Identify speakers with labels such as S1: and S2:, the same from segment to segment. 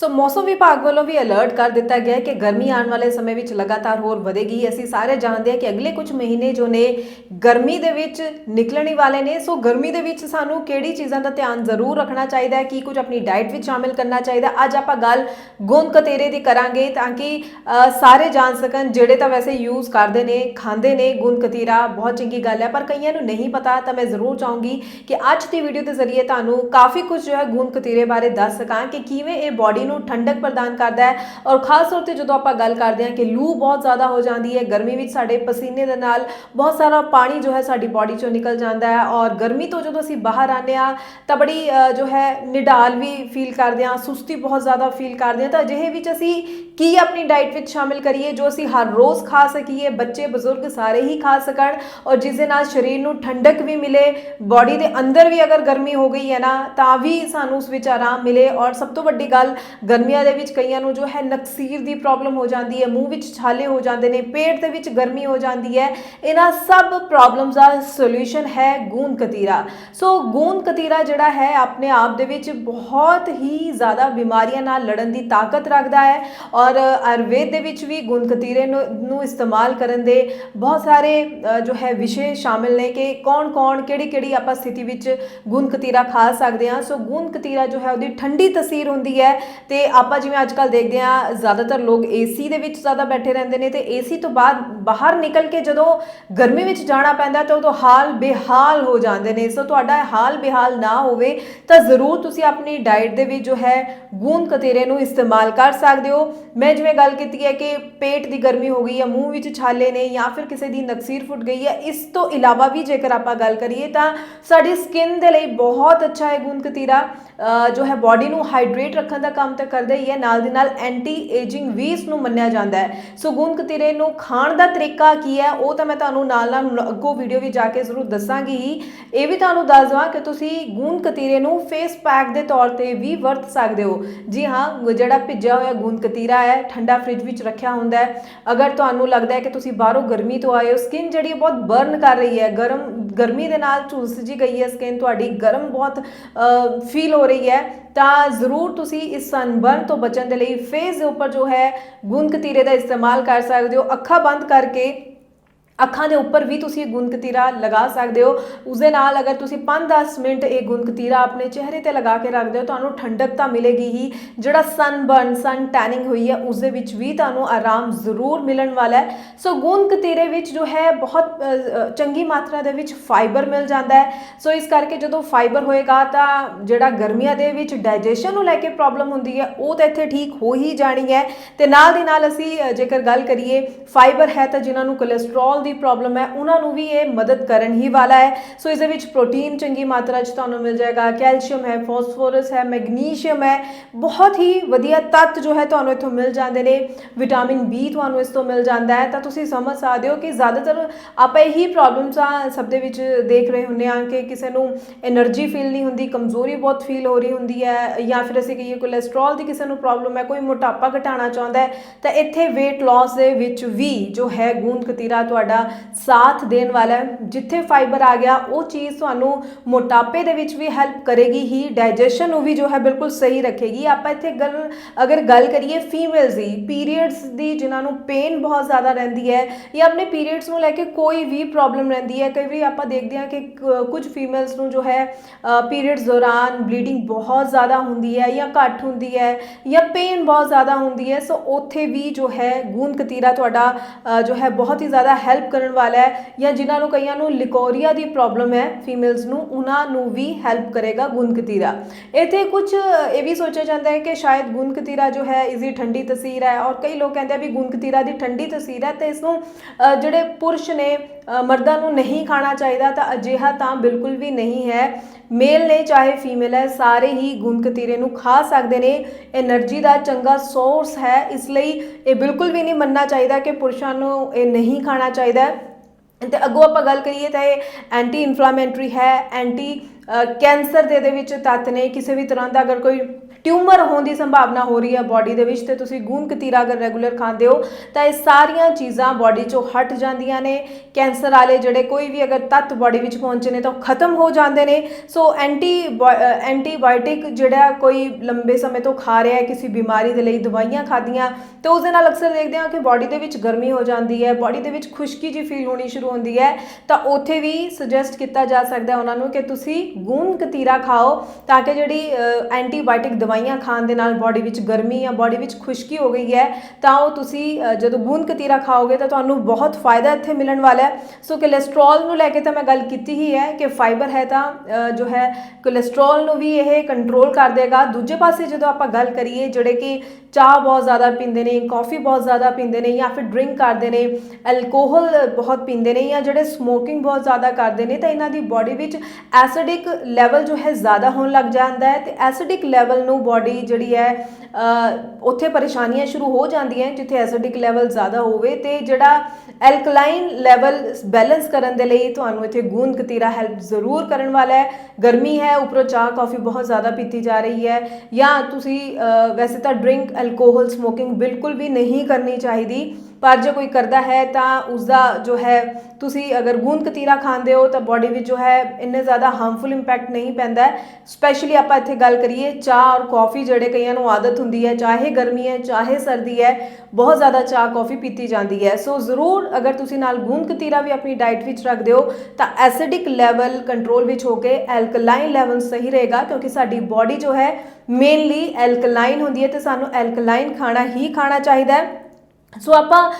S1: ਸੋ ਮੌਸਮ ਵਿਭਾਗ ਵੱਲੋਂ ਵੀ ਅਲਰਟ ਕਰ ਦਿੱਤਾ ਗਿਆ ਹੈ ਕਿ ਗਰਮੀ ਆਉਣ ਵਾਲੇ ਸਮੇਂ ਵਿੱਚ ਲਗਾਤਾਰ ਹੋਰ ਵਧੇਗੀ। ਅਸੀਂ ਸਾਰੇ ਜਾਣਦੇ ਹਾਂ ਕਿ ਅਗਲੇ ਕੁਝ ਮਹੀਨੇ ਜੋ ਨੇ ਗਰਮੀ ਦੇ ਵਿੱਚ ਨਿਕਲਣ ਵਾਲੇ ਨੇ। ਸੋ ਗਰਮੀ ਦੇ ਵਿੱਚ ਸਾਨੂੰ ਕਿਹੜੀ ਚੀਜ਼ਾਂ ਦਾ ਧਿਆਨ ਜ਼ਰੂਰ ਰੱਖਣਾ ਚਾਹੀਦਾ ਹੈ? ਕੀ ਕੁਝ ਆਪਣੀ ਡਾਈਟ ਵਿੱਚ ਸ਼ਾਮਿਲ ਕਰਨਾ ਚਾਹੀਦਾ ਅੱਜ ਆਪਾਂ ਗੱਲ ਗੋਂਦ ਕਤੇਰੇ ਦੀ ਕਰਾਂਗੇ ਤਾਂ ਕਿ ਸਾਰੇ ਜਾਣ ਸਕਣ ਜਿਹੜੇ ਤਾਂ ਵੈਸੇ ਯੂਜ਼ ਕਰਦੇ ਨੇ, ਖਾਂਦੇ ਨੇ ਗੋਂਦ ਕਤੀਰਾ, ਬਹੁਤ ਚੰਗੀ ਗੱਲ ਹੈ। ਪਰ ਕਈਆਂ ਨੂੰ ਨਹੀਂ ਪਤਾ ਤਾਂ ਮੈਂ ਜ਼ਰੂਰ ਚਾਹੂੰਗੀ ਕਿ ਅੱਜ ਦੀ ਵੀਡੀਓ ਦੇ ਜ਼ਰੀਏ ਤੁਹਾਨੂੰ ਕਾਫੀ ਕੁਝ ਜੋ ਹੈ ਗੋਂਦ ਕਤੀਰੇ ਬਾਰੇ ਦੱਸ ਸਕਾਂ ਕਿ ਕਿਵੇਂ ਇਹ ਬਾਡੀ ਨੂੰ ਠੰਡਕ ਪ੍ਰਦਾਨ ਕਰਦਾ ਹੈ। ਔਰ ਖਾਸ ਤੌਰ ਤੇ ਜਦੋਂ ਆਪਾਂ ਗੱਲ ਕਰਦੇ ਹਾਂ ਕਿ ਲੂ ਬਹੁਤ ਜ਼ਿਆਦਾ ਹੋ ਜਾਂਦੀ ਹੈ, ਗਰਮੀ ਵਿੱਚ ਸਾਡੇ ਪਸੀਨੇ ਦੇ ਨਾਲ ਬਹੁਤ ਸਾਰਾ ਪਾਣੀ ਜੋ ਹੈ ਸਾਡੀ ਬਾਡੀ ਚੋਂ ਨਿਕਲ ਜਾਂਦਾ ਹੈ। ਔਰ ਗਰਮੀ ਤੋਂ ਜਦੋਂ ਅਸੀਂ ਬਾਹਰ ਆਉਂਦੇ ਹਾਂ, ਤਾਂ ਬੜੀ ਜੋ ਹੈ ਨਿਡਾਲ ਵੀ ਫੀਲ ਕਰਦੇ ਹਾਂ, ਸੁਸਤੀ ਬਹੁਤ ਜ਼ਿਆਦਾ ਫੀਲ ਕਰਦੇ ਹਾਂ। ਤਾਂ ਅਜਿਹੇ ਵਿੱਚ ਅਸੀਂ ਕੀ ਆਪਣੀ ਡਾਈਟ ਵਿੱਚ ਸ਼ਾਮਿਲ ਕਰੀਏ, ਜੋ ਅਸੀਂ ਹਰ ਰੋਜ਼ ਖਾ ਸਕੀਏ, ਬੱਚੇ ਬਜ਼ੁਰਗ ਸਾਰੇ ਹੀ ਖਾ ਸਕਣ ਔਰ ਜਿਸ ਦੇ ਨਾਲ ਸਰੀਰ ਨੂੰ ਠੰਡਕ ਵੀ ਮਿਲੇ ਬਾਡੀ ਦੇ ਅੰਦਰ ਵੀ ਅਗਰ ਗਰਮੀ ਹੋ ਗਈ ਹੈ ਨਾ, ਤਾਂ ਵੀ ਸਾਨੂੰ ਉਸ ਵਿੱਚ ਆਰਾਮ ਮਿਲੇ। ਔਰ ਸਭ ਤੋਂ ਵੱਡੀ ਗੱਲ ਗਰਮੀਆਂ ਦੇ ਵਿੱਚ ਕਈਆਂ ਨੂੰ ਜੋ ਹੈ ਨਕਸੀਰ ਦੀ ਪ੍ਰੋਬਲਮ ਹੋ ਜਾਂਦੀ ਹੈ, ਮੂੰਹ ਵਿੱਚ ਛਾਲੇ ਹੋ ਜਾਂਦੇ ਨੇ, ਪੇਟ ਦੇ ਵਿੱਚ ਗਰਮੀ ਹੋ ਜਾਂਦੀ ਹੈ, ਇਹਨਾਂ ਸਭ ਪ੍ਰੋਬਲਮਸ ਦਾ ਸੋਲੂਸ਼ਨ ਹੈ ਗੂੰਦ ਕਤੀਰਾ। ਸੋ ਗੂੰਦ ਕਤੀਰਾ ਜਿਹੜਾ ਹੈ, ਆਪਣੇ ਆਪ ਦੇ ਵਿੱਚ ਬਹੁਤ ਹੀ ਜ਼ਿਆਦਾ ਬਿਮਾਰੀਆਂ ਨਾਲ ਲੜਨ ਦੀ ਤਾਕਤ ਰੱਖਦਾ ਹੈ ਔਰ ਆਯੁਰਵੇਦ ਦੇ ਵਿੱਚ ਵੀ ਗੂੰਦ ਕਤੀਰੇ ਨੂੰ ਇਸਤੇਮਾਲ ਕਰਨ ਦੇ ਬਹੁਤ ਸਾਰੇ ਜੋ ਹੈ ਵਿਸ਼ੇ ਸ਼ਾਮਿਲ ਨੇ ਕਿ ਕੌਣ-ਕੌਣ ਕਿਹੜੀ-ਕਿਹੜੀ ਆਪਾਂ ਸਥਿਤੀ ਵਿੱਚ ਗੂੰਦ ਕਤੀਰਾ ਖਾ ਸਕਦੇ ਹਾਂ। ਸੋ ਗੂੰਦ ਕਤੀਰਾ ਜੋ ਹੈ ਉਹਦੀ ਠੰਡੀ ਤਸੀਰ ਹੁੰਦੀ ਹੈ ਤੇ ਆਪਾਂ ਜਿਵੇਂ ਅੱਜ ਅੱਜਕੱਲ ਦੇਖਦੇ ਹਾਂ, ਜ਼ਿਆਦਾਤਰ ਲੋਕ ਏਸੀ ਦੇ ਵਿੱਚ ਜ਼ਿਆਦਾ ਬੈਠੇ ਰਹਿੰਦੇ ਨੇ ਤੇ ਏਸੀ ਤੋਂ ਬਾਅਦ ਬਾਹਰ ਨਿਕਲ ਕੇ ਜਦੋਂ ਗਰਮੀ ਵਿੱਚ ਜਾਣਾ ਪੈਂਦਾ ਤਾਂ ਉਦੋਂ ਹਾਲ ਬੇਹਾਲ ਹੋ ਜਾਂਦੇ ਨੇ। ਸੋ ਤੁਹਾਡਾ ਹਾਲ ਬੇਹਾਲ ਨਾ ਹੋਵੇ ਤਾਂ ਜ਼ਰੂਰ ਤੁਸੀਂ ਆਪਣੀ ਡਾਈਟ ਦੇ ਵਿੱਚ ਜੋ ਹੈ ਗੂੰਦ ਕਤੀਰੇ ਨੂੰ ਇਸਤੇਮਾਲ ਕਰ ਸਕਦੇ ਹੋ। ਮੈਂ ਜਿਵੇਂ ਗੱਲ ਕੀਤੀ ਹੈ ਕਿ ਪੇਟ ਦੀ ਗਰਮੀ ਹੋ ਗਈ ਹੈ ਮੂੰਹ ਵਿੱਚ ਛਾਲੇ ਨੇ ਜਾਂ ਫਿਰ ਕਿਸੇ ਦੀ ਨਕਸੀਰ ਫੁੱਟ ਗਈ ਹੈ, ਇਸ ਤੋਂ ਇਲਾਵਾ ਵੀ ਜੇਕਰ ਆਪਾਂ ਗੱਲ ਕਰੀਏ ਤਾਂ ਸਾਡੀ ਸਕਿਨ ਦੇ ਲਈ ਬਹੁਤ ਅੱਛਾ ਹੈ ਗੂੰਦ ਕਤੀਰਾ। ਜੋ ਹੈ ਬਾਡੀ ਨੂੰ ਹਾਈਡਰੇਟ ਰੱਖਣ ਦਾ ਕੰਮ ਤਾਂ ਕਰਦਾ ਹੀ ਹੈ, ਨਾਲ ਦੀ ਨਾਲ ਐਂਟੀ ਏਜਿੰਗ ਵੀ ਇਸ ਨੂੰ ਮੰਨਿਆ ਜਾਂਦਾ ਹੈ। ਸੋ ਗੂੰਦ ਕਤੀਰੇ ਨੂੰ ਖਾਣ ਦਾ ਤਰੀਕਾ ਕੀ ਹੈ, ਉਹ ਤਾਂ ਮੈਂ ਤੁਹਾਨੂੰ ਨਾਲ ਨਾਲ ਅੱਗੋਂ ਵੀਡੀਓ ਵਿੱਚ ਜਾ ਕੇ ਜ਼ਰੂਰ ਦੱਸਾਂਗੀ। ਹੀ ਇਹ ਵੀ ਤੁਹਾਨੂੰ ਦੱਸ ਦਵਾਂ ਕਿ ਤੁਸੀਂ ਗੂੰਦ ਕਤੀਰੇ ਨੂੰ ਫੇਸ ਪੈਕ ਦੇ ਤੌਰ ਤੇ ਵੀ ਵਰਤ ਸਕਦੇ ਹੋ। ਜੀ ਹਾਂ ਜਿਹੜਾ ਭਿੱਜਿਆ ਹੋਇਆ ਗੂੰਦ ਕਤੀਰਾ ਹੈ, ਠੰਡਾ ਫ੍ਰਿਜ ਵਿੱਚ ਰੱਖਿਆ ਹੁੰਦਾ ਹੈ। ਅਗਰ ਤੁਹਾਨੂੰ ਲੱਗਦਾ ਹੈ ਕਿ ਤੁਸੀਂ ਬਾਹਰੋਂ ਗਰਮੀ ਤੋਂ ਆਏ ਹੋ ਸਕਿਨ ਜਿਹੜੀ ਹੈ ਬਹੁਤ ਬਰਨ ਕਰ ਰਹੀ ਹੈ। ਗਰਮ, ਗਰਮੀ ਦੇ ਨਾਲ ਝੁਲਸ ਜੀ ਗਈ ਹੈ ਸਕਿਨ ਤੁਹਾਡੀ ਗਰਮ ਬਹੁਤ ਫੀਲ ਹੋ ਰਹੀ ਹੈ, ਤਾਂ ਜ਼ਰੂਰ ਤੁਸੀਂ ਇਸ ਸਨਬਰਨ ਤੋਂ ਬਚਣ ਦੇ ਲਈ ਫੇਸ ਦੇ ਉੱਪਰ ਜੋ ਹੈ ਗੂੰਦ ਕਤੀਰੇ ਦਾ ਇਸਤੇਮਾਲ ਕਰ ਸਕਦੇ ਹੋ, ਅੱਖਾਂ ਬੰਦ ਕਰਕੇ ਅੱਖਾਂ ਦੇ ਉੱਪਰ ਵੀ ਤੁਸੀਂ ਇਹ ਗੁੰਦ ਲਗਾ ਸਕਦੇ ਹੋ। ਉਸ ਦੇ ਨਾਲ ਅਗਰ ਤੁਸੀਂ 5-10 ਮਿੰਟ ਇਹ ਗੁੰਦਕਤੀਰਾ ਆਪਣੇ ਚਿਹਰੇ ਤੇ ਲਗਾ ਕੇ ਰੱਖਦੇ ਹੋ, ਤੁਹਾਨੂੰ ਠੰਡਕ ਤਾਂ ਮਿਲੇਗੀ ਹੀ। ਜਿਹੜਾ ਸਨਬਰਨ ਸਨ ਟੈਨਿੰਗ ਹੋਈ ਹੈ ਉਸ ਦੇ ਵਿੱਚ ਵੀ ਤੁਹਾਨੂੰ ਆਰਾਮ ਜ਼ਰੂਰ ਮਿਲਣ ਵਾਲਾ ਹੈ। ਸੋ ਗੁੰਦਕਤੀਰੇ ਵਿੱਚ ਜੋ ਹੈ, ਬਹੁਤ ਚੰਗੀ ਮਾਤਰਾ ਦੇ ਵਿੱਚ ਫਾਈਬਰ ਮਿਲ ਜਾਂਦਾ ਹੈ। ਸੋ ਇਸ ਕਰਕੇ ਜਦੋਂ ਫਾਈਬਰ ਹੋਏਗਾ ਤਾਂ ਜਿਹੜਾ ਗਰਮੀਆਂ ਦੇ ਵਿੱਚ ਡਾਈਜੈਸ਼ਨ ਨੂੰ ਲੈ ਕੇ ਪ੍ਰੋਬਲਮ ਹੁੰਦੀ ਹੈ, ਉਹ ਤਾਂ ਇੱਥੇ ਠੀਕ ਹੋ ਹੀ ਜਾਣੀ ਹੈ। ਤੇ ਨਾਲ ਦੀ ਨਾਲ ਅਸੀਂ ਜੇਕਰ ਗੱਲ ਕਰੀਏ ਫਾਈਬਰ ਹੈ ਤਾਂ ਜਿਨ੍ਹਾਂ ਨੂੰ ਕੋਲੇਸਟ੍ਰੋਲ ਵੀ ਪ੍ਰੋਬਲਮ ਹੈ, ਉਹਨਾਂ ਨੂੰ ਵੀ ਇਹ ਮਦਦ ਕਰਨ ਹੀ ਵਾਲਾ ਹੈ। ਸੋ ਇਸ ਦੇ ਵਿੱਚ ਪ੍ਰੋਟੀਨ ਚੰਗੀ ਮਾਤਰਾ 'ਚ ਤੁਹਾਨੂੰ ਮਿਲ ਜਾਏਗਾ ਕੈਲਸ਼ੀਅਮ ਹੈ ਫਾਸਫੋਰਸ ਹੈ ਮੈਗਨੀਸ਼ੀਅਮ ਹੈ, ਬਹੁਤ ਹੀ ਵਧੀਆ ਤੱਤ ਜੋ ਹੈ ਤੁਹਾਨੂੰ ਇੱਥੋਂ ਮਿਲ ਜਾਂਦੇ ਨੇ। ਵਿਟਾਮਿਨ ਬੀ ਤੁਹਾਨੂੰ ਇਸ ਤੋਂ ਮਿਲ ਜਾਂਦਾ ਹੈ। ਤਾਂ ਤੁਸੀਂ ਸਮਝ ਸਕਦੇ ਹੋ ਕਿ ਜ਼ਿਆਦਾਤਰ ਆਪਾਂ ਇਹੀ ਪ੍ਰੋਬਲਮਸ ਆ ਸਭ ਦੇ ਵਿੱਚ ਦੇਖ ਰਹੇ ਹੁੰਨੇ ਆ ਕਿ ਕਿਸੇ ਨੂੰ એનર્ਜੀ ਫੀਲ ਨਹੀਂ ਹੁੰਦੀ, ਕਮਜ਼ੋਰੀ ਬਹੁਤ ਫੀਲ ਹੋ ਰਹੀ ਹੁੰਦੀ ਹੈ ਜਾਂ ਫਿਰ ਅਸੀਂ ਕਹੀਏ ਕੋਲੇਸਟ੍ਰੋਲ ਦੀ ਕਿਸੇ ਨੂੰ ਪ੍ਰੋਬਲਮ ਹੈ, ਕੋਈ ਮੋਟਾਪਾ ਘਟਾਉਣਾ ਚਾਹੁੰਦਾ ਹੈ, ਤਾਂ ਇੱਥੇ ਵੇਟ loss ਦੇ ਵਿੱਚ ਵੀ ਜੋ ਹੈ, ਗੂੰਦ ਕਤੀਰਾ ਤੁਹਾਡਾ ਸਾਥ ਦੇਣ ਵਾਲਾ ਹੈ। ਜਿੱਥੇ ਫਾਈਬਰ ਆ ਗਿਆ, ਉਹ ਚੀਜ਼ ਤੁਹਾਨੂੰ ਮੋਟਾਪੇ ਦੇ ਵਿੱਚ ਵੀ ਹੈਲਪ ਕਰੇਗੀ, ਹੀ ਡਾਈਜੈਸ਼ਨ ਨੂੰ ਵੀ ਜੋ ਹੈ ਬਿਲਕੁਲ ਸਹੀ ਰੱਖੇਗੀ। ਆਪਾਂ ਇੱਥੇ ਗੱਲ, ਅਗਰ ਗੱਲ ਕਰੀਏ ਫੀਮੇਲਸ ਦੀ ਪੀਰੀਅਡਸ ਦੀ ਜਿਨ੍ਹਾਂ ਨੂੰ ਪੇਨ ਬਹੁਤ ਜ਼ਿਆਦਾ ਰਹਿੰਦੀ ਹੈ ਜਾਂ ਆਪਣੇ ਪੀਰੀਅਡਸ ਨੂੰ ਲੈ ਕੇ ਕੋਈ ਵੀ ਪ੍ਰੋਬਲਮ ਰਹਿੰਦੀ ਹੈ, ਕਈ ਵਾਰੀ ਆਪਾਂ ਦੇਖਦੇ ਹਾਂ ਕਿ ਕੁਝ ਫੀਮੇਲਸ ਨੂੰ ਜੋ ਹੈ ਪੀਰੀਅਡਸ ਦੌਰਾਨ ਬਲੀਡਿੰਗ ਬਹੁਤ ਜ਼ਿਆਦਾ ਹੁੰਦੀ ਹੈ ਜਾਂ ਘੱਟ ਹੁੰਦੀ ਹੈ ਜਾਂ ਪੇਨ ਬਹੁਤ ਜ਼ਿਆਦਾ ਹੁੰਦੀ ਹੈ। ਸੋ ਉੱਥੇ ਵੀ ਜੋ ਹੈ, ਗੂੰਦ ਕਤੀਰਾ ਤੁਹਾਡਾ ਜੋ ਹੈ ਬਹੁਤ ਹੀ ਜ਼ਿਆਦਾ ਹੈਲਪ ਹੈਲਪ ਕਰਨ ਵਾਲਾ ਹੈ ਜਾਂ ਜਿਨ੍ਹਾਂ ਨੂੰ ਕਈਆਂ ਨੂੰ ਲਿਕੋਰੀਆ ਦੀ ਪ੍ਰੋਬਲਮ ਹੈ ਫੀਮੇਲਸ ਨੂੰ, ਉਹਨਾਂ ਨੂੰ ਵੀ ਹੈਲਪ ਕਰੇਗਾ ਗੁੰਦਕਤੀਰਾ ਇੱਥੇ ਕੁਝ ਇਹ ਵੀ ਸੋਚਿਆ ਜਾਂਦਾ ਹੈ ਕਿ ਸ਼ਾਇਦ ਗੁੰਦਕਤੀਰਾ ਜੋ ਹੈ, ਇਸ ਦੀ ਠੰਡੀ ਤਸੀਰ ਹੈ ਔਰ ਕਈ ਲੋਕ ਕਹਿੰਦੇ ਆ ਵੀ ਗੁੰਦਕਤੀਰਾ ਦੀ ਠੰਡੀ ਤਸੀਰ ਹੈ ਤੇ ਇਸ ਨੂੰ ਜਿਹੜੇ ਪੁਰਸ਼ ਨੇ ਮਰਦਾਂ ਨੂੰ ਨਹੀਂ ਖਾਣਾ ਚਾਹੀਦਾ ਤਾਂ ਅਜਿਹਾ ਤਾਂ ਬਿਲਕੁਲ ਵੀ ਨਹੀਂ ਹੈ। ਮੇਲ ਨੇ ਚਾਹੇ ਫੀਮੇਲ ਹੈ, ਸਾਰੇ ਹੀ ਗੁੰਕਤੀਰੇ ਨੂੰ ਖਾ ਸਕਦੇ ਨੇ। એનર્ਜੀ ਦਾ ਚੰਗਾ ਸੋਰਸ ਹੈ, ਇਸ ਲਈ ਇਹ ਬਿਲਕੁਲ ਵੀ ਨਹੀਂ ਮੰਨਣਾ ਚਾਹੀਦਾ ਕਿ ਪੁਰਸ਼ਾਂ ਨੂੰ ਇਹ ਨਹੀਂ ਖਾਣਾ ਚਾਹੀਦਾ। ਤੇ ਅੱਗੋਂ ਆਪਾਂ ਗੱਲ ਕਰੀਏ ਤਾਂ ਇਹ ਐਂਟੀ ਇਨਫਲਾਮੇਟਰੀ ਹੈ ਐਂਟੀ ਕੈਂਸਰ ਦੇ ਦੇ ਵਿੱਚ ਤੱਤ ਨੇ, ਕਿਸੇ ਵੀ ਤਰ੍ਹਾਂ ਦਾ ਅਗਰ ਕੋਈ ਟਿਊਮਰ ਹੋਣ ਦੀ ਸੰਭਾਵਨਾ ਹੋ ਰਹੀ ਹੈ ਬਾਡੀ ਦੇ ਵਿੱਚ ਤੇ ਤੁਸੀਂ ਗੂੰਦ ਕਤੀਰਾ ਅਗਰ ਰੈਗੂਲਰ ਖਾਂਦੇ ਹੋ, ਤਾਂ ਇਹ ਸਾਰੀਆਂ ਚੀਜ਼ਾਂ ਬਾਡੀ ਚੋਂ ਹਟ ਜਾਂਦੀਆਂ ਨੇ। ਕੈਂਸਰ ਵਾਲੇ ਜਿਹੜੇ ਕੋਈ ਵੀ ਅਗਰ ਤੱਤ ਬਾਡੀ ਵਿੱਚ ਪਹੁੰਚੇ ਨੇ ਤਾਂ ਉਹ ਖਤਮ ਹੋ ਜਾਂਦੇ ਨੇ। ਸੋ ਐਂਟੀ ਐਂਟੀਬਾਇਓਟਿਕ ਜਿਹੜਾ ਕੋਈ ਲੰਬੇ ਸਮੇਂ ਤੋਂ ਖਾ ਰਿਹਾ ਹੈ, ਕਿਸੇ ਬਿਮਾਰੀ ਦੇ ਲਈ ਦਵਾਈਆਂ ਖਾਦੀਆਂ ਤੇ ਉਸ ਦੇ ਨਾਲ ਅਕਸਰ ਦੇਖਦੇ ਹਾਂ ਕਿ ਬਾਡੀ ਦੇ ਵਿੱਚ ਗਰਮੀ ਹੋ ਜਾਂਦੀ ਹੈ ਬਾਡੀ ਦੇ ਵਿੱਚ ਖੁਸ਼ਕੀ ਜੀ ਫੀਲ ਹੋਣੀ ਸ਼ੁਰੂ ਹੁੰਦੀ ਹੈ, ਤਾਂ ਉੱਥੇ ਵੀ ਸੁਜੈਸਟ ਕੀਤਾ ਜਾ ਸਕਦਾ ਉਹਨਾਂ ਨੂੰ ਕਿ ਤੁਸੀਂ ਗੂੰਦ ਕਤੀਰਾ ਖਾਓ ਤਾਂ ਕਿ ਜਿਹੜੀ ਐਂਟੀਬਾਇਓਟਿਕ ਦਵਾਈਆਂ ਖਾਣ ਦੇ ਨਾਲ ਬਾਡੀ ਵਿੱਚ ਗਰਮੀ ਜਾਂ ਬਾਡੀ ਵਿੱਚ ਖੁਸ਼ਕੀ ਹੋ ਗਈ ਹੈ, ਤਾਂ ਉਹ ਤੁਸੀਂ ਜਦੋਂ ਗੂੰਦ ਕਤੀਰਾ ਖਾਓਗੇ ਤਾਂ ਤੁਹਾਨੂੰ ਬਹੁਤ ਫਾਇਦਾ ਇੱਥੇ ਮਿਲਣ ਵਾਲਾ ਹੈ। ਸੋ ਕੋਲੇਸਟ੍ਰੋਲ ਨੂੰ ਲੈ ਕੇ ਤਾਂ ਮੈਂ ਗੱਲ ਕੀਤੀ ਹੀ ਹੈ ਕਿ ਫਾਈਬਰ ਹੈ ਤਾਂ ਜੋ ਹੈ ਕੋਲੇਸਟ੍ਰੋਲ ਨੂੰ ਵੀ ਇਹ ਕੰਟਰੋਲ ਕਰ ਦੇਗਾ। ਦੂਜੇ ਪਾਸੇ ਜਦੋਂ ਆਪਾਂ ਗੱਲ ਕਰੀਏ ਜਿਹੜੇ ਕਿ ਚਾਹ ਬਹੁਤ ਜ਼ਿਆਦਾ ਪੀਂਦੇ ਨੇ ਕਾਫੀ ਬਹੁਤ ਜ਼ਿਆਦਾ ਪੀਂਦੇ ਨੇ ਜਾਂ ਫਿਰ ਡਰਿੰਕ ਕਰਦੇ ਨੇ ਐਲਕੋਹਲ ਬਹੁਤ ਪੀਂਦੇ ਨੇ ਜਾਂ ਜਿਹੜੇ ਸਮੋਕਿੰਗ ਬਹੁਤ ਜ਼ਿਆਦਾ ਕਰਦੇ ਨੇ, ਤਾਂ ਇਹਨਾਂ ਦੀ ਬਾਡੀ ਵਿੱਚ ਐਸਿਡਿਕ ਲੈਵਲ ਜੋ ਹੈ ਜ਼ਿਆਦਾ ਹੋਣ ਲੱਗ ਜਾਂਦਾ ਹੈ ਤੇ ਐਸਿਡਿਕ ਲੈਵਲ ਨੂੰ ਬਾਡੀ ਜਿਹੜੀ ਹੈ ਉੱਥੇ ਪਰੇਸ਼ਾਨੀਆਂ ਸ਼ੁਰੂ ਹੋ ਜਾਂਦੀਆਂ ਜਿੱਥੇ ਐਸਿਡਿਕ ਲੈਵਲ ਜ਼ਿਆਦਾ ਹੋਵੇ ਤੇ ਜਿਹੜਾ ਐਲਕਲਾਈਨ ਲੈਵਲ ਬੈਲੈਂਸ ਕਰਨ ਦੇ ਲਈ ਤੁਹਾਨੂੰ ਇੱਥੇ ਗੂੰਦ ਕਤੀਰਾ ਹੈਲਪ ਜ਼ਰੂਰ ਕਰਨ ਵਾਲਾ ਹੈ। ਗਰਮੀ ਹੈ, ਉੱਪਰੋਂ ਚਾਹ ਕਾਫੀ ਬਹੁਤ ਜ਼ਿਆਦਾ ਪੀਤੀ ਜਾ ਰਹੀ ਹੈ ਜਾਂ ਤੁਸੀਂ ਵੈਸੇ ਤਾਂ ਡਰਿੰਕ ਐਲਕੋਹਲ ਸਮੋਕਿੰਗ ਬਿਲਕੁਲ ਵੀ ਨਹੀਂ ਕਰਨੀ ਚਾਹੀਦੀ। ਪਰ ਜੇ ਕੋਈ ਕਰਦਾ ਹੈ ਤਾਂ ਉਸ ਦਾ ਜੋ ਹੈ, ਤੁਸੀਂ ਅਗਰ ਗੂੰਦ ਕਤੀਰਾ ਖਾਂਦੇ ਹੋ ਤਾਂ ਬਾਡੀ ਵਿੱਚ ਜੋ ਹੈ ਇੰਨੇ ਜ਼ਿਆਦਾ ਹਾਰਮਫੁਲ ਇੰਪੈਕਟ ਨਹੀਂ ਪੈਂਦਾ ਸਪੈਸ਼ਲੀ ਆਪਾਂ ਇੱਥੇ ਗੱਲ ਕਰੀਏ, ਚਾਹ ਔਰ ਕਾਫੀ ਜਿਹੜੇ ਕਈਆਂ ਨੂੰ ਆਦਤ ਹੁੰਦੀ ਹੈ, ਚਾਹੇ ਗਰਮੀ ਹੈ, ਚਾਹੇ ਸਰਦੀ ਹੈ, ਬਹੁਤ ਜ਼ਿਆਦਾ ਚਾਹ ਕਾਫੀ ਪੀਤੀ ਜਾਂਦੀ ਹੈ। ਸੋ ਜ਼ਰੂਰ ਅਗਰ ਤੁਸੀਂ ਨਾਲ ਗੂੰਦ ਕਤੀਰਾ ਵੀ ਆਪਣੀ ਡਾਈਟ ਵਿੱਚ ਰੱਖਦੇ ਹੋ, ਤਾਂ ਐਸਿਡਿਕ ਲੈਵਲ ਕੰਟਰੋਲ ਵਿੱਚ ਹੋ ਕੇ ਐਲਕਲਾਈਨ ਲੈਵਲ ਸਹੀ ਰਹੇਗਾ, ਕਿਉਂਕਿ ਸਾਡੀ ਬਾਡੀ ਜੋ ਹੈ ਮੇਨਲੀ ਐਲਕਲਾਈਨ ਹੁੰਦੀ ਹੈ ਤੇ ਸਾਨੂੰ ਐਲਕਲਾਈਨ ਖਾਣਾ ਹੀ ਖਾਣਾ ਚਾਹੀਦਾ ਹੈ। ਸੋ ਆਪਾਂ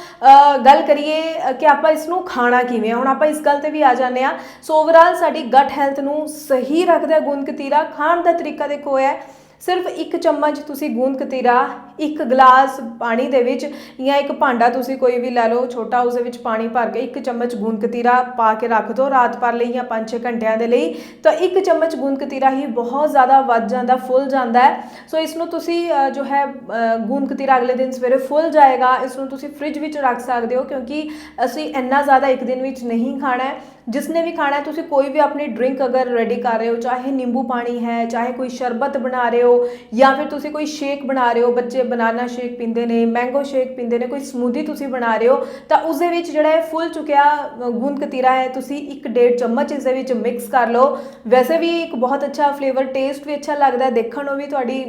S1: ਗੱਲ ਕਰੀਏ ਕਿ ਆਪਾਂ ਇਸ ਨੂੰ ਖਾਣਾ ਕਿਵੇਂ ਆ। ਹੁਣ ਆਪਾਂ ਇਸ ਗੱਲ ਤੇ ਵੀ ਆ ਜਾਂਦੇ ਆ ਸੋ ਓਵਰਆਲ ਸਾਡੀ ਗਟ ਹੈਲਥ ਨੂੰ ਸਹੀ ਰੱਖਦਾ ਹੈ ਕਤੀਰਾ ਖਾਣ ਦਾ ਤਰੀਕਾ ਦੇਖੋ ਹੈ। ਸਿਰਫ ਇੱਕ ਚਮਚ ਤੁਸੀਂ ਗੂੰਦ ਕਤੀਰਾ ਇੱਕ ਗਲਾਸ ਪਾਣੀ ਦੇ ਵਿੱਚ ਜਾਂ ਇੱਕ ਭਾਂਡਾ ਤੁਸੀਂ ਕੋਈ ਵੀ ਲੈ ਲਓ ਛੋਟਾ ਉਸ ਦੇ ਵਿੱਚ ਪਾਣੀ ਭਰ ਕੇ ਇੱਕ ਚਮਚ ਗੂੰਦ ਕਤੀਰਾ ਪਾ ਕੇ ਰੱਖ ਦਿਓ ਰਾਤ ਭਰ ਲਈ ਜਾਂ 5-6 ਘੰਟਿਆਂ ਦੇ ਲਈ। ਤਾਂ ਇੱਕ ਚਮਚ ਗੂੰਦ ਕਤੀਰਾ ਹੀ ਬਹੁਤ ਜ਼ਿਆਦਾ ਵੱਧ ਜਾਂਦਾ ਫੁੱਲ ਜਾਂਦਾ ਹੈ। ਸੋ ਇਸ ਨੂੰ ਤੁਸੀਂ ਜੋ ਹੈ ਅ, ਗੂੰਦ ਕਤੀਰਾ ਅਗਲੇ ਦਿਨ ਸਵੇਰੇ ਫੁੱਲ ਜਾਏਗਾ ਇਸ ਨੂੰ ਤੁਸੀਂ ਫ੍ਰਿਜ ਵਿੱਚ ਰੱਖ ਸਕਦੇ ਹੋ ਕਿਉਂਕਿ ਅਸੀਂ ਇੰਨਾ ਜ਼ਿਆਦਾ ਇੱਕ ਦਿਨ ਵਿੱਚ ਨਹੀਂ ਖਾਣਾ ਹੈ। ਜਿਸਨੇ ਵੀ ਖਾਣਾ ਹੈ ਤੁਸੀਂ ਕੋਈ ਵੀ ਆਪਣੀ ਡਰਿੰਕ ਅਗਰ ਰੈਡੀ ਕਰ ਰਹੇ ਹੋ ਚਾਹੇ ਨਿੰਬੂ ਪਾਣੀ ਹੈ ਚਾਹੇ ਕੋਈ ਸ਼ਰਬਤ ਬਣਾ ਰਹੇ ਹੋ ਜਾਂ ਫਿਰ ਤੁਸੀਂ ਕੋਈ ਸ਼ੇਕ ਬਣਾ ਰਹੇ ਹੋ ਬੱਚੇ ਬਨਾਨਾ ਸ਼ੇਕ ਪੀਂਦੇ ਨੇ ਮੈਂਗੋ ਸ਼ੇਕ ਪੀਂਦੇ ਨੇ ਕੋਈ ਸਮੂਦੀ ਤੁਸੀਂ ਬਣਾ ਰਹੇ ਹੋ ਤਾਂ ਉਸ ਦੇ ਵਿੱਚ ਜਿਹੜਾ ਹੈ ਫੁੱਲ ਚੁੱਕਿਆ ਅ, ਗੂੰਦ ਕਤੀਰਾ ਹੈ ਤੁਸੀਂ 1.5 ਚਮਚ ਇਸ ਦੇ ਵਿੱਚ ਮਿਕਸ ਕਰ ਲਓ। ਵੈਸੇ ਵੀ ਇੱਕ ਬਹੁਤ ਅੱਛਾ ਫਲੇਵਰ ਟੇਸਟ ਵੀ ਅੱਛਾ ਲੱਗਦਾ ਦੇਖਣ ਨੂੰ ਵੀ ਤੁਹਾਡੀ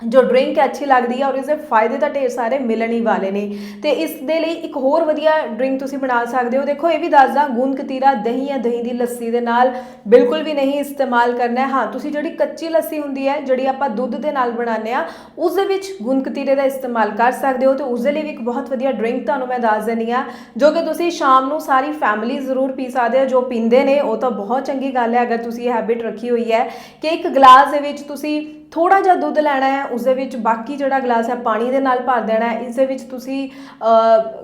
S1: ਜੋ ਡਰਿੰਕ ਅੱਛੀ ਲੱਗਦੀ ਹੈ ਔਰ ਇਸ ਦੇ ਫਾਇਦੇ ਤਾਂ ਢੇਰ ਸਾਰੇ ਮਿਲਣ ਹੀ ਵਾਲੇ ਨੇ। ਤੇ ਇਸ ਦੇ ਲਈ ਇੱਕ ਹੋਰ ਵਧੀਆ ਡਰਿੰਕ ਤੁਸੀਂ ਬਣਾ ਸਕਦੇ ਹੋ। ਦੇਖੋ, ਇਹ ਵੀ ਦੱਸਦਾ ਗੂੰਦ ਕਤੀਰਾ ਦਹੀਂ ਜਾਂ ਦਹੀਂ ਦੀ ਲੱਸੀ ਦੇ ਨਾਲ ਬਿਲਕੁਲ ਵੀ ਨਹੀਂ ਇਸਤੇਮਾਲ ਕਰਨਾ ਹੈ। ਹਾਂ, ਤੁਸੀਂ ਜਿਹੜੀ ਕੱਚੀ ਲੱਸੀ ਹੁੰਦੀ ਹੈ, ਜਿਹੜੀ ਆਪਾਂ ਦੁੱਧ ਦੇ ਨਾਲ ਬਣਾਉਂਦੇ ਆ ਉਸ ਦੇ ਵਿੱਚ ਗੂੰਦ ਕਤੀਰੇ ਦਾ ਇਸਤੇਮਾਲ ਕਰ ਸਕਦੇ ਹੋ। ਤੇ ਉਸ ਦੇ ਲਈ ਵੀ ਇੱਕ ਬਹੁਤ ਵਧੀਆ ਡਰਿੰਕ ਤੁਹਾਨੂੰ ਮੈਂ ਦੱਸ ਦਿੰਦੀ ਆ ਜੋ ਕਿ ਤੁਸੀਂ ਸ਼ਾਮ ਨੂੰ ਸਾਰੀ ਫੈਮਿਲੀ ਜ਼ਰੂਰ ਪੀ ਸਕਦੇ ਹੋ, ਜੋ ਪੀਂਦੇ ਨੇ, ਉਹ ਤਾਂ ਬਹੁਤ ਚੰਗੀ ਗੱਲ ਹੈ। ਅਗਰ ਤੁਸੀਂ ਇਹ ਹੈਬਿਟ ਰੱਖੀ ਹੋਈ ਹੈ ਕਿ ਇੱਕ ਗਲਾਸ ਦੇ ਵਿੱਚ ਤੁਸੀਂ ਥੋੜਾ ਜਿਹਾ ਦੁੱਧ ਲੈਣਾ ਹੈ ਉਸ ਦੇ ਵਿੱਚ ਬਾਕੀ ਜਿਹੜਾ ਗਲਾਸ ਹੈ ਪਾਣੀ ਦੇ ਨਾਲ ਭਰ ਦੇਣਾ ਹੈ ਇਸ ਦੇ ਵਿੱਚ ਤੁਸੀਂ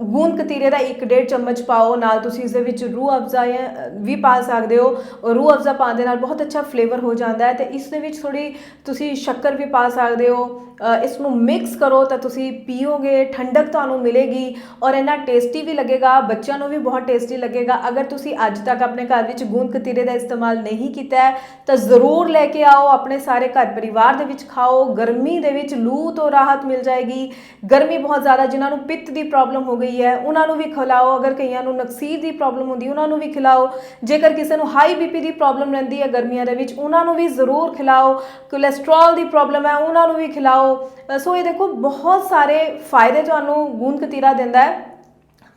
S1: ਗੂੰਦ ਕਤੀਰੇ ਦਾ 1.5 ਚਮਚ ਪਾਓ ਨਾਲ ਤੁਸੀਂ ਇਸ ਦੇ ਵਿੱਚ ਰੂਹ ਅਫਜ਼ਾ ਜਾਂ, ਵੀ ਪਾ ਸਕਦੇ ਹੋ ਔਰ ਰੂਹ ਅਫਜ਼ਾ ਪਾਉਣ ਦੇ ਨਾਲ ਬਹੁਤ ਅੱਛਾ ਫਲੇਵਰ ਹੋ ਜਾਂਦਾ ਹੈ ਤੇ ਇਸ ਦੇ ਵਿੱਚ ਥੋੜੀ ਤੁਸੀਂ ਸ਼ੱਕਰ ਵੀ ਪਾ ਸਕਦੇ ਹੋ ਇਸ ਨੂੰ ਮਿਕਸ ਕਰੋ ਤਾਂ ਤੁਸੀਂ ਪੀਓਗੇ ਠੰਡਕ ਤੁਹਾਨੂੰ ਮਿਲੇਗੀ ਔਰ ਇੰਨਾ ਟੇਸਟੀ ਵੀ ਲੱਗੇਗਾ ਬੱਚਿਆਂ ਨੂੰ ਵੀ ਬਹੁਤ ਟੇਸਟੀ ਲੱਗੇਗਾ। ਅਗਰ ਤੁਸੀਂ ਅੱਜ ਤੱਕ ਆਪਣੇ ਘਰ ਵਿੱਚ ਗੂੰਦ ਕਤੀਰੇ ਦਾ ਇਸਤੇਮਾਲ ਨਹੀਂ ਕੀਤਾ ਹੈ ਤਾਂ ਜ਼ਰੂਰ ਲੈ ਕੇ ਆਓ ਆਪਣੇ ਸਾਰੇ ਘਰ ਪਰਿਵਾਰ ਦੇ ਵਿੱਚ ਖਾਓ, ਗਰਮੀ ਦੇ ਵਿੱਚ ਲੂ ਤੋਂ ਰਾਹਤ ਮਿਲ ਜਾਏਗੀ। ਗਰਮੀ ਬਹੁਤ ਜ਼ਿਆਦਾ, ਜਿਨ੍ਹਾਂ ਨੂੰ ਪਿੱਤ ਦੀ ਪ੍ਰੋਬਲਮ ਹੋ ਗਈ ਹੈ, ਉਹਨਾਂ ਨੂੰ ਵੀ ਖਿਲਾਓ। ਅਗਰ ਕਈਆਂ ਨੂੰ ਨਕਸੀਰ ਦੀ ਪ੍ਰੋਬਲਮ ਹੁੰਦੀ, ਉਹਨਾਂ ਨੂੰ ਵੀ ਖਿਲਾਓ। ਜੇਕਰ ਕਿਸੇ ਨੂੰ ਹਾਈ ਬੀਪੀ ਦੀ ਪ੍ਰੋਬਲਮ ਰਹਿੰਦੀ ਹੈ ਗਰਮੀਆਂ ਦੇ ਵਿੱਚ, ਉਹਨਾਂ ਨੂੰ ਵੀ ਜ਼ਰੂਰ ਖਿਲਾਓ। ਕੋਲੇਸਟ੍ਰੋਲ ਦੀ ਪ੍ਰੋਬਲਮ ਹੈ, ਉਹਨਾਂ ਨੂੰ ਵੀ ਖਿਲਾਓ। ਸੋ ਇਹ ਦੇਖੋ, ਬਹੁਤ ਸਾਰੇ ਫਾਇਦੇ ਤੁਹਾਨੂੰ ਗੂੰਦ ਕਤੀਰਾ ਦਿੰਦਾ ਹੈ।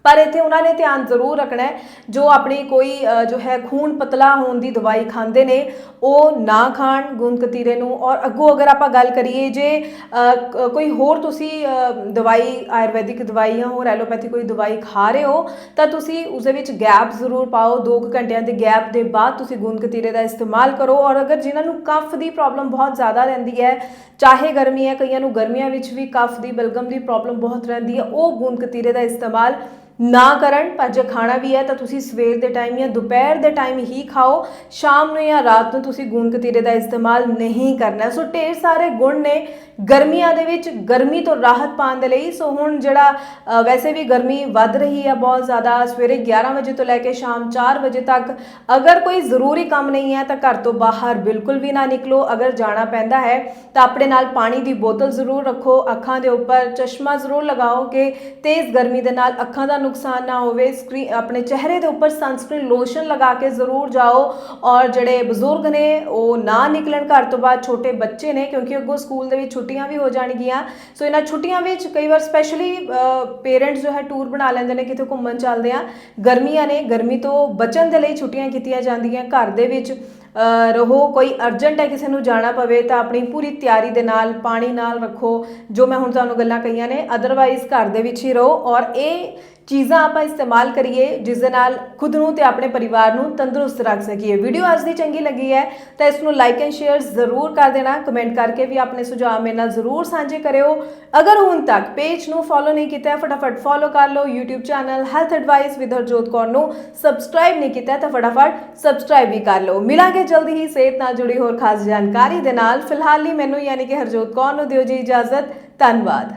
S1: ਪਰ ਇੱਥੇ ਉਹਨਾਂ ਨੇ ਧਿਆਨ ਜ਼ਰੂਰ ਰੱਖਣਾ ਹੈ ਜੋ ਆਪਣੀ ਕੋਈ ਅ, ਜੋ ਹੈ ਖੂਨ ਪਤਲਾ ਹੋਣ ਦੀ ਦਵਾਈ ਖਾਂਦੇ ਨੇ ਉਹ ਨਾ ਖਾਣ ਗੂੰਦਕਤੀਰੇ ਨੂੰ। ਔਰ ਅੱਗੋਂ ਅਗਰ ਆਪਾਂ ਗੱਲ ਕਰੀਏ ਜੇ ਅ, ਕ- ਕੋਈ ਹੋਰ ਤੁਸੀਂ ਅ, ਦਵਾਈ ਆਯੁਰਵੈਦਿਕ ਦਵਾਈ ਜਾਂ ਹੋਰ ਐਲੋਪੈਥੀ ਕੋਈ ਦਵਾਈ ਖਾ ਰਹੇ ਹੋ ਤਾਂ ਤੁਸੀਂ ਉਸ ਦੇ ਵਿੱਚ ਗੈਪ ਜ਼ਰੂਰ ਪਾਓ। 2 ਘੰਟਿਆਂ ਦੇ ਗੈਪ ਦੇ ਬਾਅਦ ਤੁਸੀਂ ਗੂੰਦਕਤੀਰੇ ਦਾ ਇਸਤੇਮਾਲ ਕਰੋ। ਔਰ ਅਗਰ ਜਿਨ੍ਹਾਂ ਨੂੰ ਕਫ ਦੀ ਪ੍ਰੋਬਲਮ ਬਹੁਤ ਜ਼ਿਆਦਾ ਰਹਿੰਦੀ ਹੈ ਚਾਹੇ ਗਰਮੀ ਹੈ ਕਈਆਂ ਨੂੰ ਗਰਮੀਆਂ ਵਿੱਚ ਵੀ ਕਫ ਦੀ ਬਲਗਮ ਦੀ ਪ੍ਰੋਬਲਮ ਬਹੁਤ ਰਹਿੰਦੀ ਹੈ ਉਹ ਗੂੰਦਕਤੀਰੇ ਦਾ ਇਸਤੇਮਾਲ ਨਾ ਕਰਨ, ਪਰ ਜੇ ਖਾਣਾ ਵੀ ਹੈ ਤਾਂ ਤੁਸੀਂ ਸਵੇਰ ਦੇ ਟਾਈਮ ਜਾਂ ਦੁਪਹਿਰ ਦੇ ਟਾਈਮ ਹੀ ਖਾਓ। ਸ਼ਾਮ ਨੂੰ ਜਾਂ ਰਾਤ ਨੂੰ ਤੁਸੀਂ ਗੂੰਦ ਕਤੀਰੇ ਦਾ ਇਸਤੇਮਾਲ ਨਹੀਂ ਕਰਨਾ। ਸੋ ਢੇਰ ਸਾਰੇ ਗੁਣ ਨੇ ਗਰਮੀਆਂ ਦੇ ਵਿੱਚ। ਗਰਮੀ ਤੋਂ ਰਾਹਤ ਪਾਉਣ ਦੇ ਲਈ। ਸੋ ਹੁਣ ਜਿਹੜਾ ਵੈਸੇ ਵੀ ਗਰਮੀ ਵੱਧ ਰਹੀ ਹੈ ਬਹੁਤ ਜ਼ਿਆਦਾ। ਸਵੇਰੇ 11 ਵਜੇ ਤੋਂ ਲੈ ਕੇ ਸ਼ਾਮ 4 ਵਜੇ ਤੱਕ। ਅਗਰ ਕੋਈ ਜ਼ਰੂਰੀ ਕੰਮ ਨਹੀਂ ਹੈ ਤਾਂ ਘਰ ਤੋਂ ਬਾਹਰ ਬਿਲਕੁਲ ਵੀ ਨਾ ਨਿਕਲੋ। ਅਗਰ ਜਾਣਾ ਪੈਂਦਾ ਹੈ ਤਾਂ ਆਪਣੇ ਨਾਲ ਪਾਣੀ ਦੀ ਬੋਤਲ ਜ਼ਰੂਰ ਰੱਖੋ। ਅੱਖਾਂ ਦੇ ਉੱਪਰ ਚਸ਼ਮਾ ਜ਼ਰੂਰ ਲਗਾਓ ਕਿ ਤੇਜ਼ ਗਰਮੀ ਦੇ ਨਾਲ ਅੱਖਾਂ ਦਾ ਨੁਕਸਾਨ ਨਾ ਹੋਵੇ ਸਕਰੀਨ ਆਪਣੇ ਚਿਹਰੇ ਦੇ ਉੱਪਰ ਸਨਸਕ੍ਰੀਨ ਲੋਸ਼ਨ ਲਗਾ ਕੇ ਜ਼ਰੂਰ ਜਾਓ ਔਰ ਜਿਹੜੇ ਬਜ਼ੁਰਗ ਨੇ, ਉਹ ਨਾ ਨਿਕਲਣ ਘਰ ਤੋਂ ਬਾਅਦ ਛੋਟੇ ਬੱਚੇ ਨੇ, ਕਿਉਂਕਿ ਅੱਗੋਂ ਸਕੂਲ ਦੇ ਵਿੱਚ ਛੁੱਟੀਆਂ ਵੀ ਹੋ ਜਾਣਗੀਆਂ। ਸੋ ਇਹਨਾਂ ਛੁੱਟੀਆਂ ਵਿੱਚ ਕਈ ਵਾਰ ਸਪੈਸ਼ਲੀ ਪੇਰੈਂਟਸ ਜੋ ਹੈ ਟੂਰ ਬਣਾ ਲੈਂਦੇ ਨੇ, ਕਿਤੇ ਘੁੰਮਣ ਚੱਲਦੇ ਆ। ਗਰਮੀਆਂ ਨੇ, ਗਰਮੀ ਤੋਂ ਬਚਣ ਦੇ ਲਈ ਛੁੱਟੀਆਂ ਕੀਤੀਆਂ ਜਾਂਦੀਆਂ ਘਰ ਦੇ ਵਿੱਚ। ਰਹੋ, ਕੋਈ ਅਰਜੈਂਟ ਹੈ, ਕਿਸੇ ਨੂੰ ਜਾਣਾ ਪਵੇ, ਤਾਂ ਆਪਣੀ ਪੂਰੀ ਤਿਆਰੀ ਦੇ ਨਾਲ, ਪਾਣੀ ਨਾਲ ਰੱਖੋ, ਜੋ ਮੈਂ ਹੁਣ ਤੁਹਾਨੂੰ ਗੱਲਾਂ ਕਹੀਆਂ ਨੇ ਅਦਰਵਾਈਜ਼ ਘਰ ਦੇ ਵਿੱਚ ਹੀ ਰਹੋ। ਔਰ ਇਹ ਚੀਜ਼ਾਂ ਆਪਾਂ ਇਸਤੇਮਾਲ ਕਰੀਏ ਜਿਸ ਦੇ ਨਾਲ ਖੁਦ ਨੂੰ ਤੇ ਆਪਣੇ ਪਰਿਵਾਰ ਨੂੰ ਤੰਦਰੁਸਤ ਰੱਖ ਸਕੀਏ। ਵੀਡੀਓ ਅੱਜ ਦੀ ਚੰਗੀ ਲੱਗੀ ਹੈ ਤਾਂ ਇਸ ਨੂੰ ਲਾਈਕ ਐਂਡ ਸ਼ੇਅਰ ਜ਼ਰੂਰ ਕਰ ਦੇਣਾ। ਕਮੈਂਟ ਕਰਕੇ ਵੀ ਆਪਣੇ ਸੁਝਾਅ ਮੇਰੇ ਨਾਲ ਜ਼ਰੂਰ ਸਾਂਝੇ ਕਰਿਓ। ਅਗਰ ਹੁਣ ਤੱਕ ਪੇਜ ਨੂੰ ਫੋਲੋ ਨਹੀਂ ਕੀਤਾ ਹੈ, ਫਟਾਫਟ ਫੋਲੋ ਕਰ ਲਓ। YouTube channel health advice with Harjot Kaur ਨੂੰ ਸਬਸਕ੍ਰਾਈਬ ਨਹੀਂ ਕੀਤਾ ਤਾਂ ਫਟਾਫਟ ਸਬਸਕ੍ਰਾਈਬ ਵੀ ਕਰ ਲਓ। ਮਿਲਾਂਗੇ ਜਲਦੀ ਹੀ ਸਿਹਤ ਨਾਲ ਜੁੜੀ ਹੋਰ ਖਾਸ ਜਾਣਕਾਰੀ ਦੇ ਨਾਲ। ਫਿਲਹਾਲ ਲਈ ਮੈਨੂੰ ਯਾਨੀ ਕਿ ਹਰਜੋਤ ਕੌਰ ਨੂੰ ਦਿਓ ਜੀ ਇਜਾਜ਼ਤ। ਧੰਨਵਾਦ।